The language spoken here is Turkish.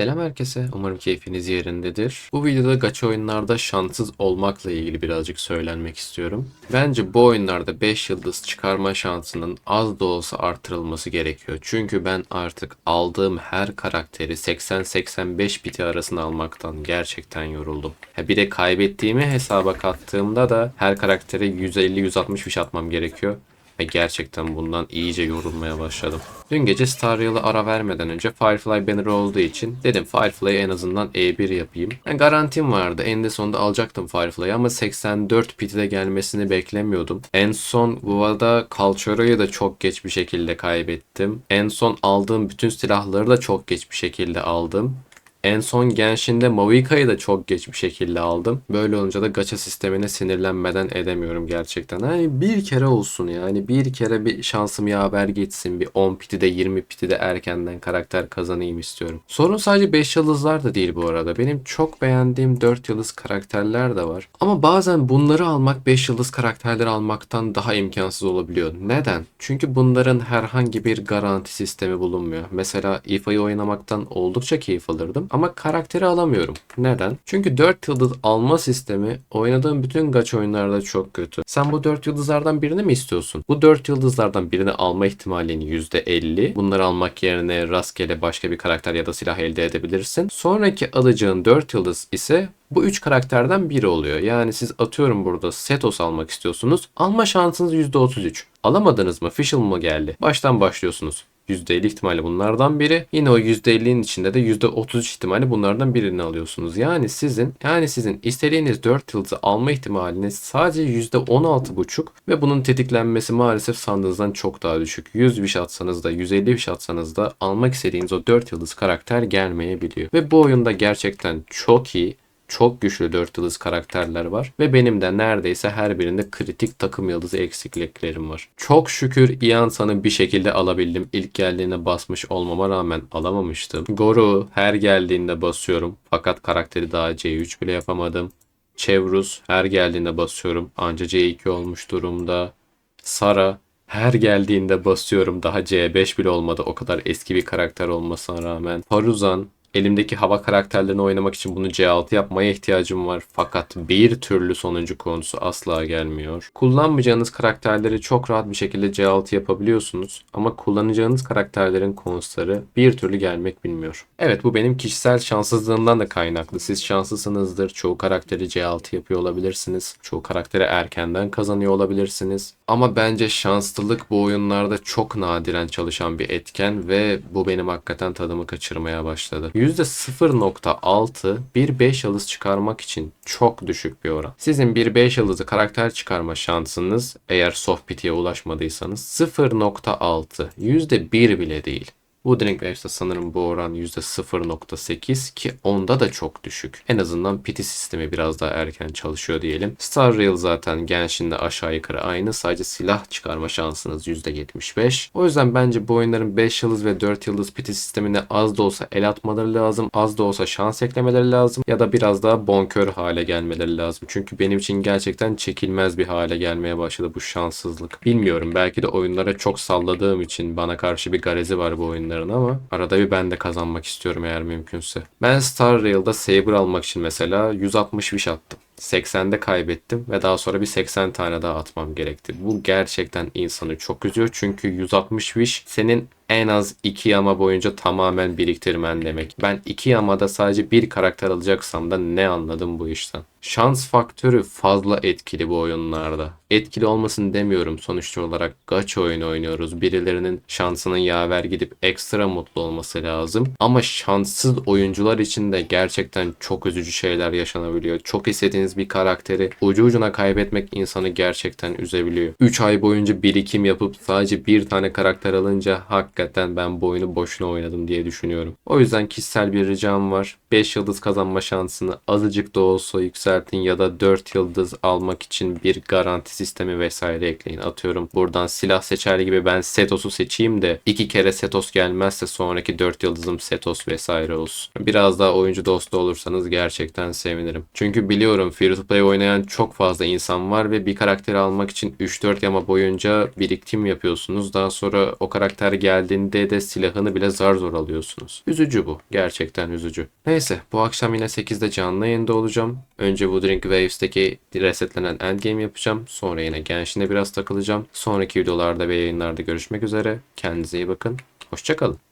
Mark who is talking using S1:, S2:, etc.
S1: Selam herkese. Umarım keyfiniz yerindedir. Bu videoda gacha oyunlarda şanssız olmakla ilgili birazcık söylenmek istiyorum. Bence bu oyunlarda 5 yıldız çıkarma şansının az da olsa artırılması gerekiyor. Çünkü ben artık aldığım her karakteri 80-85 biti arasında almaktan gerçekten yoruldum. Ha bir de kaybettiğimi hesaba kattığımda da her karaktere 150-160 fiş atmam gerekiyor. Ve gerçekten bundan iyice yorulmaya başladım. Dün gece Star Rail'a ara vermeden önce Firefly banner'ı olduğu için dedim Firefly'ı en azından E1 yapayım. Yani garantim vardı. En de sonunda alacaktım Firefly'ı ama 84 pit'e gelmesini beklemiyordum. En son Vuva'da Calchoro'yu da çok geç bir şekilde kaybettim. En son aldığım bütün silahları da çok geç bir şekilde aldım. En son Genshin'de Mavika'yı da çok geç bir şekilde aldım. Böyle olunca da gacha sistemine sinirlenmeden edemiyorum gerçekten. Hani bir kere olsun yani bir kere bir şansım yaver geçsin. Bir 10 piti de 20 piti de erkenden karakter kazanayım istiyorum. Sorun sadece 5 yıldızlar da değil bu arada. Benim çok beğendiğim 4 yıldız karakterler de var. Ama bazen bunları almak 5 yıldız karakterleri almaktan daha imkansız olabiliyor. Neden? Çünkü bunların herhangi bir garanti sistemi bulunmuyor. Mesela IFA'yı oynamaktan oldukça keyif alırdım ama karakteri alamıyorum. Neden? Çünkü 4 yıldız alma sistemi oynadığım bütün gacha oyunlarda çok kötü. Sen bu 4 yıldızlardan birini mi istiyorsun? Bu 4 yıldızlardan birini alma ihtimalin %50. Bunları almak yerine rastgele başka bir karakter ya da silah elde edebilirsin. Sonraki alacağın 4 yıldız ise bu 3 karakterden biri oluyor. Yani siz atıyorum burada Setos almak istiyorsunuz. Alma şansınız %33. Alamadınız mı? Fischl mı geldi? Baştan başlıyorsunuz. %50 ihtimali bunlardan biri. Yine o %50'nin içinde de %33 ihtimali bunlardan birini alıyorsunuz. Yani sizin yani sizin istediğiniz 4 yıldızı alma ihtimaliniz sadece %16,5 ve bunun tetiklenmesi maalesef sandığınızdan çok daha düşük. 100 wish atsanız da 150 wish atsanız da almak istediğiniz o 4 yıldız karakter gelmeyebiliyor. Ve bu oyunda gerçekten çok iyi çok güçlü 4 yıldız karakterler var ve benim de neredeyse her birinde kritik takım yıldızı eksikliklerim var. Çok şükür Iansa'nı bir şekilde alabildim. İlk geldiğinde basmış olmama rağmen alamamıştım. Goru her geldiğinde basıyorum fakat karakteri daha C3 bile yapamadım. Chevruz her geldiğinde basıyorum anca C2 olmuş durumda. Sara her geldiğinde basıyorum daha C5 bile olmadı o kadar eski bir karakter olmasına rağmen. Paruzan Elimdeki hava karakterlerini oynamak için bunu C6 yapmaya ihtiyacım var. Fakat bir türlü sonuncu konusu asla gelmiyor. Kullanmayacağınız karakterleri çok rahat bir şekilde C6 yapabiliyorsunuz. Ama kullanacağınız karakterlerin konusları bir türlü gelmek bilmiyor. Evet bu benim kişisel şanssızlığımdan da kaynaklı. Siz şanslısınızdır. Çoğu karakteri C6 yapıyor olabilirsiniz. Çoğu karakteri erkenden kazanıyor olabilirsiniz. Ama bence şanslılık bu oyunlarda çok nadiren çalışan bir etken ve bu benim hakikaten tadımı kaçırmaya başladı. %0.6 bir 5 yıldız çıkarmak için çok düşük bir oran. Sizin bir 5 yıldızı karakter çıkarma şansınız eğer soft pitiye ulaşmadıysanız 0.6 %1 bile değil. Wuthering Waves'te sanırım bu oran %0.8 ki onda da çok düşük. En azından piti sistemi biraz daha erken çalışıyor diyelim. Star Rail zaten Genshin'de aşağı yukarı aynı. Sadece silah çıkarma şansınız %75. O yüzden bence bu oyunların 5 yıldız ve 4 yıldız piti sistemine az da olsa el atmaları lazım. Az da olsa şans eklemeleri lazım. Ya da biraz daha bonkör hale gelmeleri lazım. Çünkü benim için gerçekten çekilmez bir hale gelmeye başladı bu şanssızlık. Bilmiyorum belki de oyunlara çok salladığım için bana karşı bir garezi var bu oyunların ama arada bir ben de kazanmak istiyorum eğer mümkünse. Ben Star Rail'da Saber almak için mesela 160 wish attım. 80'de kaybettim ve daha sonra bir 80 tane daha atmam gerekti. Bu gerçekten insanı çok üzüyor çünkü 160 wish senin en az 2 yama boyunca tamamen biriktirmen demek. Ben 2 yamada sadece bir karakter alacaksam da ne anladım bu işten. Şans faktörü fazla etkili bu oyunlarda. Etkili olmasın demiyorum sonuçta olarak gacha oyunu oynuyoruz. Birilerinin şansının yaver gidip ekstra mutlu olması lazım. Ama şanssız oyuncular için de gerçekten çok üzücü şeyler yaşanabiliyor. Çok istediğiniz bir karakteri ucu ucuna kaybetmek insanı gerçekten üzebiliyor. 3 ay boyunca birikim yapıp sadece bir tane karakter alınca hakikaten ben bu oyunu boşuna oynadım diye düşünüyorum. O yüzden kişisel bir ricam var. 5 yıldız kazanma şansını azıcık da olsa yükseltin ya da 4 yıldız almak için bir garanti sistemi vesaire ekleyin. Atıyorum buradan silah seçer gibi ben Setos'u seçeyim de iki kere Setos gelmezse sonraki 4 yıldızım Setos vesaire olsun. Biraz daha oyuncu dostu olursanız gerçekten sevinirim. Çünkü biliyorum free to play oynayan çok fazla insan var ve bir karakteri almak için 3-4 yama boyunca birikim yapıyorsunuz. Daha sonra o karakter geldi geldiğinde de silahını bile zar zor alıyorsunuz. Üzücü bu. Gerçekten üzücü. Neyse bu akşam yine 8'de canlı yayında olacağım. Önce Wuthering Waves'teki resetlenen endgame yapacağım. Sonra yine Genshin'e biraz takılacağım. Sonraki videolarda ve yayınlarda görüşmek üzere. Kendinize iyi bakın. Hoşçakalın.